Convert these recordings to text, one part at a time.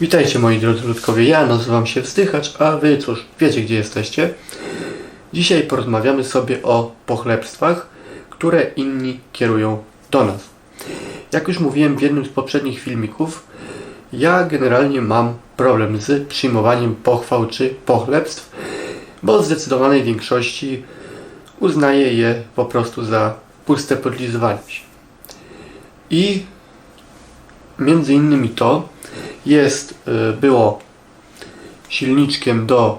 Witajcie moi drodzy ludkowie, ja nazywam się Wzdychacz, a wy cóż, wiecie gdzie jesteście. Dzisiaj porozmawiamy sobie o pochlebstwach, które inni kierują do nas. Jak już mówiłem w jednym z poprzednich filmików, ja generalnie mam problem z przyjmowaniem pochwał czy pochlebstw, bo w zdecydowanej większości uznaję je po prostu za puste podlizywanie. I między innymi to jest, y, było silniczkiem do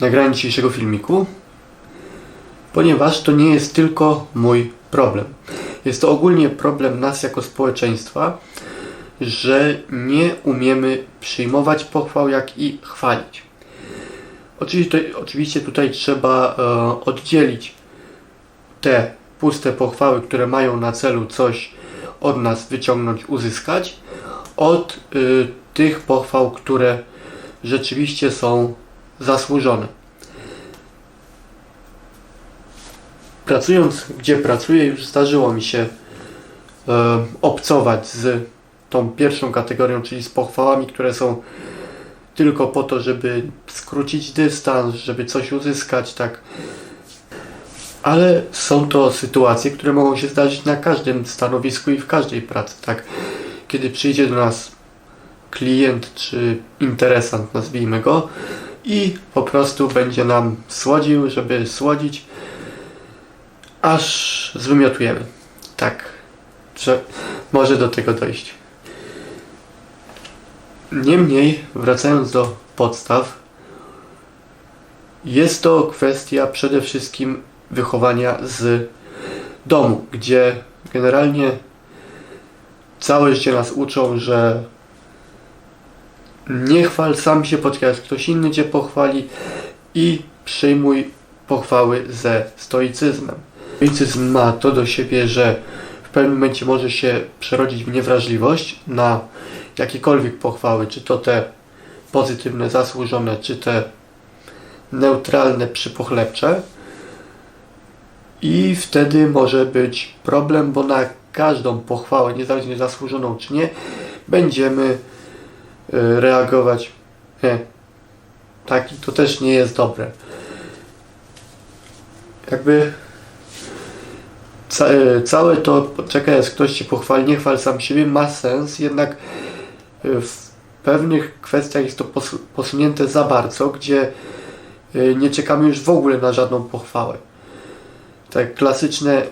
nagrania dzisiejszego filmiku, ponieważ to nie jest tylko mój problem. Jest to ogólnie problem nas jako społeczeństwa, że nie umiemy przyjmować pochwał, jak i chwalić. Oczywiście, oczywiście tutaj trzeba e, oddzielić te puste pochwały, które mają na celu coś od nas wyciągnąć, uzyskać, od y, tych pochwał, które rzeczywiście są zasłużone. Pracując gdzie pracuję, już zdarzyło mi się e, obcować z tą pierwszą kategorią, czyli z pochwałami, które są tylko po to, żeby skrócić dystans, żeby coś uzyskać, tak. Ale są to sytuacje, które mogą się zdarzyć na każdym stanowisku i w każdej pracy, tak. Kiedy przyjdzie do nas klient czy interesant, nazwijmy go, i po prostu będzie nam słodził, żeby słodzić, aż zwymiotujemy. Tak, że może do tego dojść. Niemniej, wracając do podstaw, jest to kwestia przede wszystkim wychowania z domu, gdzie generalnie całe życie nas uczą, że nie chwal sam się, poczekaj ktoś inny cię pochwali i przyjmuj pochwały ze stoicyzmem. Stoicyzm ma to do siebie, że w pewnym momencie może się przerodzić w niewrażliwość na jakiekolwiek pochwały, czy to te pozytywne, zasłużone, czy te neutralne, przypochlebcze. I wtedy może być problem, bo na każdą pochwałę, niezależnie zasłużoną czy nie, będziemy y, reagować. He, tak, i to też nie jest dobre. Jakby ca y, całe to, czekaj, jak ktoś ci pochwali, nie chwal sam siebie, ma sens, jednak y, w pewnych kwestiach jest to pos posunięte za bardzo, gdzie nie czekamy już w ogóle na żadną pochwałę. Tak klasyczne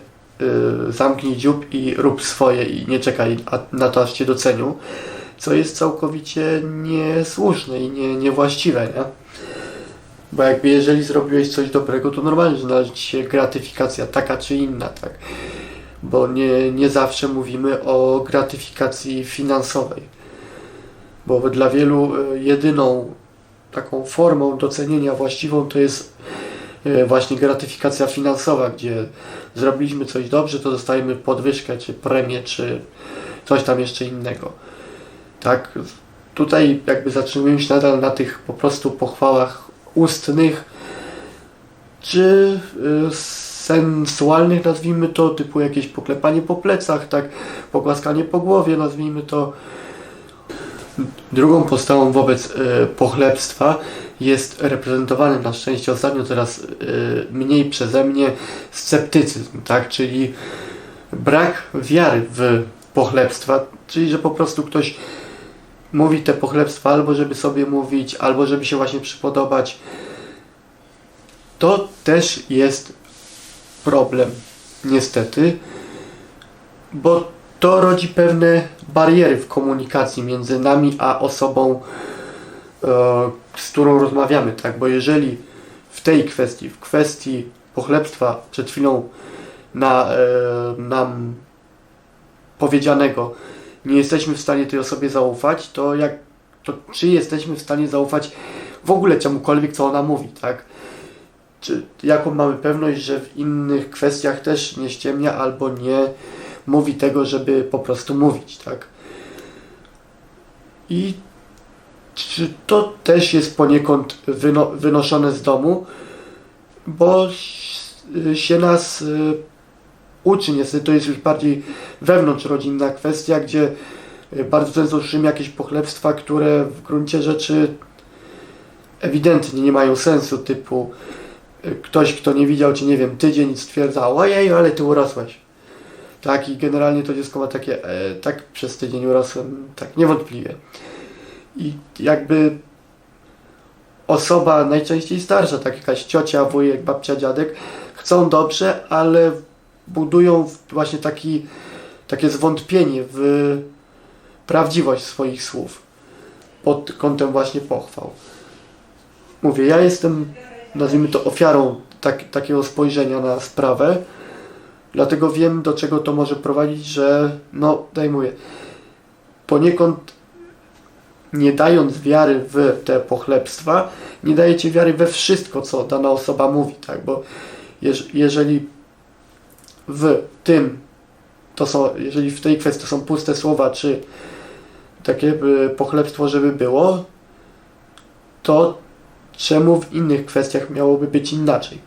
zamknij dziób i rób swoje i nie czekaj na to, aż cię docenią, co jest całkowicie niesłuszne i nie, niewłaściwe, nie? Bo jakby jeżeli zrobiłeś coś dobrego, to normalnie, należy ci się gratyfikacja taka czy inna, tak? Bo nie, nie zawsze mówimy o gratyfikacji finansowej. Bo dla wielu y, jedyną taką formą docenienia właściwą to jest y, właśnie gratyfikacja finansowa, gdzie zrobiliśmy coś dobrze, to dostajemy podwyżkę, czy premię, czy coś tam jeszcze innego. Tak, tutaj jakby zatrzymujemy się nadal na tych po prostu pochwałach ustnych, czy y, sensualnych, nazwijmy to, typu jakieś poklepanie po plecach, tak, pogłaskanie po głowie, nazwijmy to. Drugą postawą wobec y, pochlebstwa jest reprezentowany na szczęście ostatnio coraz y, mniej przeze mnie sceptycyzm, tak? Czyli brak wiary w pochlebstwa, czyli że po prostu ktoś mówi te pochlebstwa albo żeby sobie mówić, albo żeby się właśnie przypodobać. To też jest problem, niestety, bo to rodzi pewne bariery w komunikacji między nami a osobą, e, z którą rozmawiamy, tak? Bo jeżeli w tej kwestii, w kwestii pochlebstwa przed chwilą na, e, nam powiedzianego nie jesteśmy w stanie tej osobie zaufać, to jak to czy jesteśmy w stanie zaufać w ogóle czemukolwiek, co ona mówi, tak? Czy jaką mamy pewność, że w innych kwestiach też nie ściemnia albo nie mówi tego, żeby po prostu mówić, tak? I czy to też jest poniekąd wyno, wynoszone z domu, bo się nas y, uczy, niestety to jest już bardziej wewnątrzrodzinna kwestia, gdzie Y, Bardzo często słyszymy jakieś pochlebstwa, które w gruncie rzeczy ewidentnie nie mają sensu, typu y, ktoś, kto nie widział cię, nie wiem, tydzień stwierdza, ojej, ale ty urosłeś. Tak, i generalnie to dziecko ma takie, e, tak przez tydzień urosłem, tak niewątpliwie. I jakby osoba najczęściej starsza, tak jakaś ciocia, wujek, babcia, dziadek, chcą dobrze, ale budują właśnie taki, takie zwątpienie w prawdziwość swoich słów pod kątem właśnie pochwał. Mówię, ja jestem, nazwijmy to, ofiarą tak, takiego spojrzenia na sprawę, dlatego wiem, do czego to może prowadzić, że, no, daj mówię, poniekąd nie dając wiary w te pochlebstwa, nie dajecie wiary we wszystko, co dana osoba mówi, tak? Bo jeż, jeżeli w tym, to są, jeżeli w tej kwestii są puste słowa, czy takie y, pochlebstwo, żeby było, to czemu w innych kwestiach miałoby być inaczej?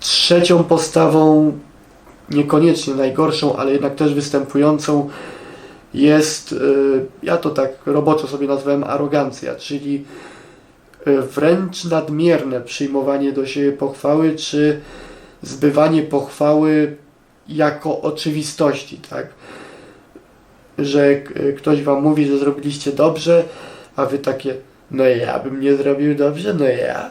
Trzecią postawą, niekoniecznie najgorszą, ale jednak też występującą, jest, y, ja to tak roboczo sobie nazwałem arogancja, czyli y, wręcz nadmierne przyjmowanie do siebie pochwały, czy zbywanie pochwały jako oczywistości, tak? Że ktoś wam mówi, że zrobiliście dobrze, a wy takie, no ja bym nie zrobił dobrze, no ja.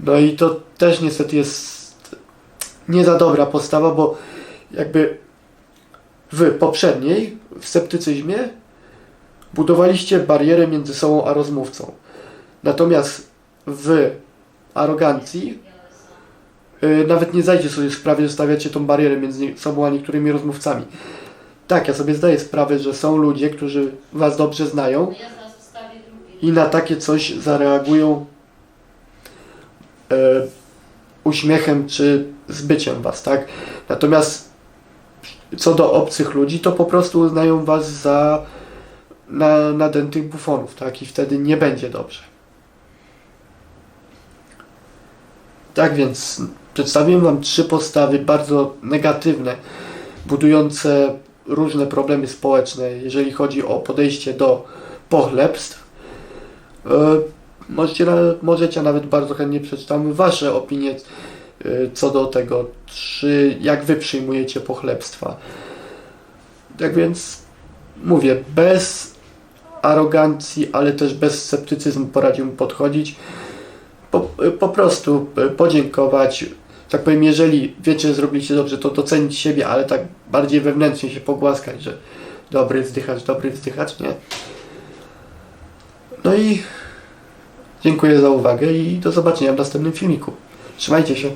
No i to też niestety jest nie za dobra postawa, bo jakby w poprzedniej, w sceptycyzmie, budowaliście barierę między sobą a rozmówcą. Natomiast w arogancji yy, nawet nie zajdzie sobie sprawy, że stawiacie tą barierę między sobą a niektórymi rozmówcami. Tak, ja sobie zdaję sprawę, że są ludzie, którzy was dobrze znają i na takie coś zareagują e, uśmiechem czy zbyciem was, tak? Natomiast co do obcych ludzi, to po prostu uznają was za na, nadętych bufonów, tak? I wtedy nie będzie dobrze. Tak więc przedstawiłem wam trzy postawy bardzo negatywne, budujące różne problemy społeczne, jeżeli chodzi o podejście do pochlebstw. E, Możecie, możecie nawet bardzo chętnie przeczytam Wasze opinie co do tego, czy jak Wy przyjmujecie pochlebstwa. Tak więc mówię, bez arogancji, ale też bez sceptycyzmu poradziłbym podchodzić. Po, po prostu e, podziękować. Tak powiem, jeżeli wiecie, że zrobiliście dobrze, to docenić siebie, ale tak bardziej wewnętrznie się pogłaskać, że dobry wzdychacz, dobry wzdychacz, nie? No i dziękuję za uwagę i do zobaczenia w następnym filmiku. Trzymajcie się.